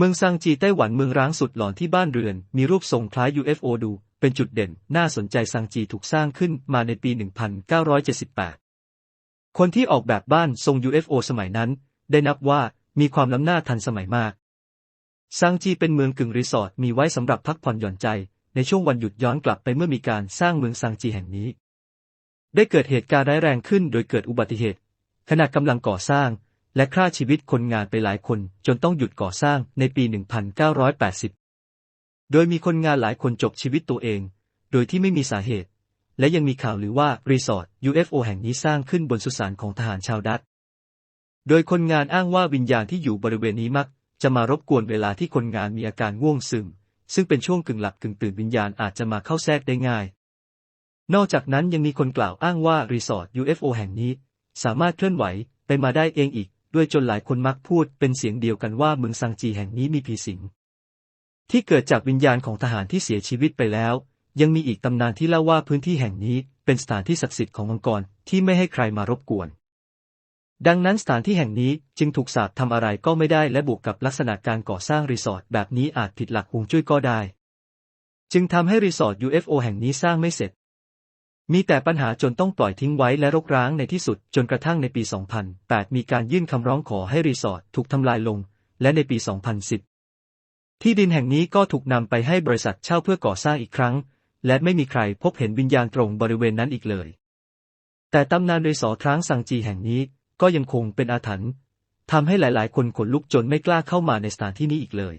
เมืองซังจีไต้หวันเมืองร้างสุดหลอนที่บ้านเรือน มีรูปทรงคล้าย UFO ดู เป็นจุดเด่น น่าสนใจซังจีถูกสร้างขึ้นมาในปี 1978 คนที่ออกแบบบ้านทรง UFO สมัยนั้น ได้นับว่ามีความล้ำหน้าทันสมัยมากซังจีเป็นเมืองกึ่งรีสอร์ทมีไว้สำหรับพักผ่อนหย่อนใจ ในช่วงวันหยุดย้อนกลับไปเมื่อมีการสร้างเมืองซังจีแห่งนี้ ได้เกิดเหตุการณ์ร้ายแรงขึ้น โดยเกิดอุบัติเหตุ ขณะกำลังก่อสร้าง และฆ่าชีวิตคนงานไปหลายคนจนต้องหยุดก่อสร้างในปี 1980 โดยมีคนงานหลายคนจบชีวิตตัวเอง โดยที่ไม่มีสาเหตุ และยังมีข่าวหรือว่า รีสอร์ท UFO แห่งนี้สร้างขึ้นบนสุสานของทหารชาวดัตโดยคนงานอ้างว่าวิญญาณที่อยู่บริเวณนี้มัก จะมารบกวนเวลาที่คนงานมีอาการง่วงซึม ซึ่งเป็นช่วงกึ่งหลับกึ่งตื่นวิญญาณอาจจะมาเข้าแทรกได้ง่าย นอกจากนั้นยังมีคนกล่าวอ้างว่ารีสอร์ท UFO แห่งนี้ สามารถเคลื่อนไหวไปมาได้เองอีก ด้วยจนหลายคนมักพูดเป็นเสียงเดียวกันว่าเมืองซังจีแห่งนี้มีผีสิง ที่เกิดจากวิญญาณของทหารที่เสียชีวิตไปแล้ว ยังมีอีกตำนานที่เล่าว่าพื้นที่แห่งนี้เป็นสถานที่ศักดิ์สิทธิ์ของมังกรที่ไม่ให้ใครมารบกวน ดังนั้นสถานที่แห่งนี้จึงถูกสาปทำอะไรก็ไม่ได้และบวกกับลักษณะการก่อสร้างรีสอร์ทแบบนี้อาจผิดหลักฮวงจุ้ยก็ได้ จึงทำให้รีสอร์ท UFO แห่งนี้สร้างไม่เสร็จ มีแต่ปัญหาจนต้องปล่อยทิ้งไว้และรกร้างในที่สุดจนกระทั่งในปี 2008 มีการยื่นคำร้องขอให้รีสอร์ทถูกทำลายลง และในปี 2010 ที่ดินแห่งนี้ก็ถูกนำไปให้บริษัทเช่าเพื่อก่อสร้างอีกครั้ง และไม่มีใครพบเห็นวิญญาณตรงบริเวณนั้นอีกเลย แต่ตำนานรีสอร์ทร้างซังจีแห่งนี้ก็ยังคงเป็นอาถรรพ์ทำให้หลาย ๆ คนขนลุกจนไม่กล้าเข้ามาในสถานที่นี้อีกเลย